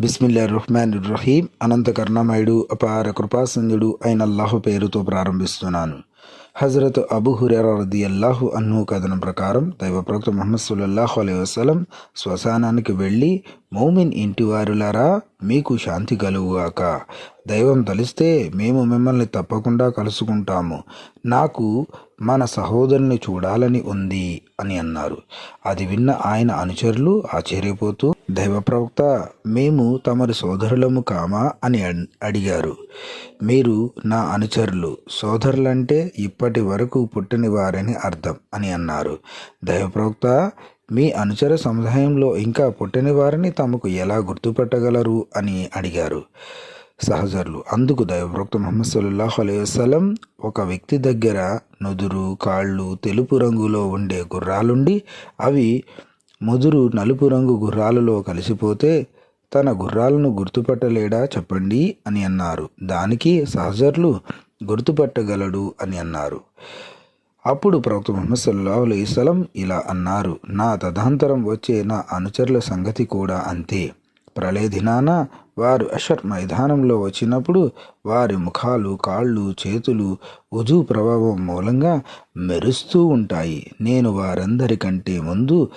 బిస్మిల్లా రుహ్మాన్ రహీం అనంత కర్ణమయుడు అపార కృపాసంధుడు అయిన అల్లాహు పేరుతో ప్రారంభిస్తున్నాను. హజరత్ అబు హురేరా రది అల్లాహు అన్ను కథనం ప్రకారం దైవ ప్రవక్త ముహమ్మద్ సుల్లాహు అలై వసలం శ్మశానానికి వెళ్ళి మౌమిన్ ఇంటి వారులారా మీకు శాంతి కలుగుగాక. దైవం తలిస్తే మేము మిమ్మల్ని తప్పకుండా కలుసుకుంటాము. నాకు మన సహోదరుని చూడాలని ఉంది అని అన్నారు. అది విన్న ఆయన అనుచరులు ఆశ్చర్యపోతూ దైవ ప్రవక్త మేము తమరి సోదరులము కామా? అని అడిగారు. మీరు నా అనుచరులు సోదరులంటే ఇప్పటి వరకు పుట్టని వారని అర్థం అని అన్నారు. దైవ ప్రవక్త మీ అనుచర సముదాయంలో ఇంకా పుట్టని వారిని తమకు ఎలా గుర్తుపెట్టగలరు? అని అడిగారు. సహజరులు అందుకు దైవభక్త మొహమ్మద్ సల్లాహు అలైహి ఒక వ్యక్తి దగ్గర నుదురు కాళ్ళు తెలుపు రంగులో ఉండే గుర్రాలుండి అవి ముదురు నలుపు రంగు గుర్రాలలో కలిసిపోతే తన గుర్రాలను గుర్తుపట్టలేడా చెప్పండి అని అన్నారు. దానికి సహజర్లు గుర్తుపట్టగలడు అని అన్నారు. అప్పుడు ప్రవక్త ముహమ్మద్ సల్లాహు అలైస్లం ఇలా అన్నారు. నా తదనంతరం వచ్చే నా అనుచరుల సంగతి కూడా అంతే. ప్రళయ దినాన వారు అషర్ మైదానంలో వచ్చినప్పుడు వారి ముఖాలు కాళ్ళు చేతులు ఉజు ప్రభావం మూలంగా మెరుస్తూ ఉంటాయి. నేను వారందరికంటే ముందు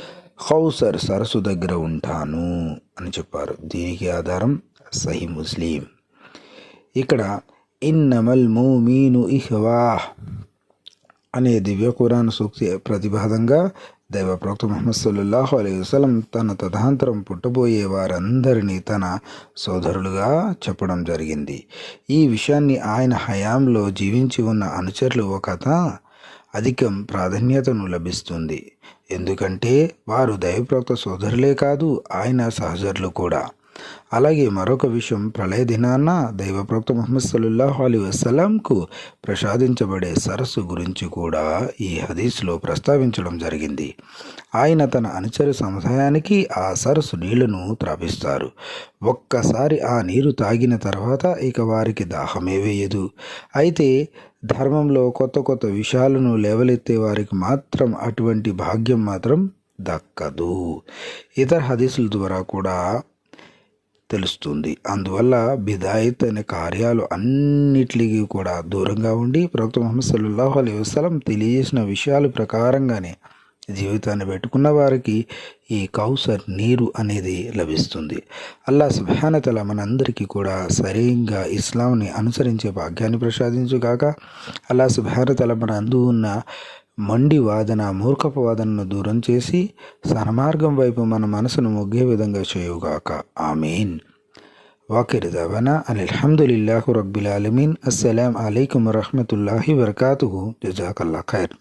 హౌసర్ సరస్సు దగ్గర ఉంటాను అని చెప్పారు. దీనికి ఆధారం సహీ ముస్లిం. ఇక్కడ ఇన్నమల్ మూమీను ఇహ్వా అనే దివ్య కురాన్ సూక్తి ప్రతిపాదంగా దైవప్రవక్త ముహమ్మద్ సల్లాహు అలీ వసలం తన తదాంతరం పుట్టబోయే వారందరినీ తన సోదరులుగా చెప్పడం జరిగింది. ఈ విషయాన్ని ఆయన హయాంలో జీవించి ఉన్న అనుచరులు ఒక కథ అధికం ప్రాధాన్యతను లభిస్తుంది. ఎందుకంటే వారు దైవప్రవక్త సోదరులే కాదు ఆయన సహచరులు కూడా. అలాగే మరొక విషయం ప్రళయ దినాన దైవప్రవక్త ముహమ్మద్ సల్లాహు అలీ వసలాంకు ప్రసాదించబడే సరస్సు గురించి కూడా ఈ హదీస్లో ప్రస్తావించడం జరిగింది. ఆయన తన అనుచరు సముదాయానికి ఆ సరస్సు నీళ్ళను త్రాపిస్తారు. ఒక్కసారి ఆ నీరు తాగిన తర్వాత ఇక వారికి దాహమే వేయదు. అయితే ధర్మంలో కొత్త కొత్త విషయాలను లేవలెత్తే వారికి మాత్రం అటువంటి భాగ్యం మాత్రం దక్కదు. ఇతర హదీసుల ద్వారా కూడా తెలుస్తుంది. అందువల్ల బిదాయిత్ అనే కార్యాలు అన్నిటికీ కూడా దూరంగా ఉండి ప్రవక్త ముహమ్మద్ సల్లాహు అలై వసలం తెలియజేసిన విషయాల ప్రకారంగానే జీవితాన్ని పెట్టుకున్న వారికి ఈ కౌసర్ నీరు అనేది లభిస్తుంది. అల్లా సుభానతల మనందరికీ కూడా సరిగ్గా ఇస్లాంని అనుసరించే భాగ్యాన్ని ప్రసాదించుగాక. అల్లా సుభానతల మన అందు ఉన్న మండి వాదన మూర్ఖపు వాదనను దూరం చేసి సన్మార్గం వైపు మన మనసును మొగ్గే విధంగా చేయుగాక ఆమీన్ వాకిర్ దవన అల్హమ్దులిల్లాహు రబ్బిల్ ఆలమీన్ అస్సలాం అలైకుం వరహమతుల్లాహి వరకాతుహు జజాకల్లా ఖైర్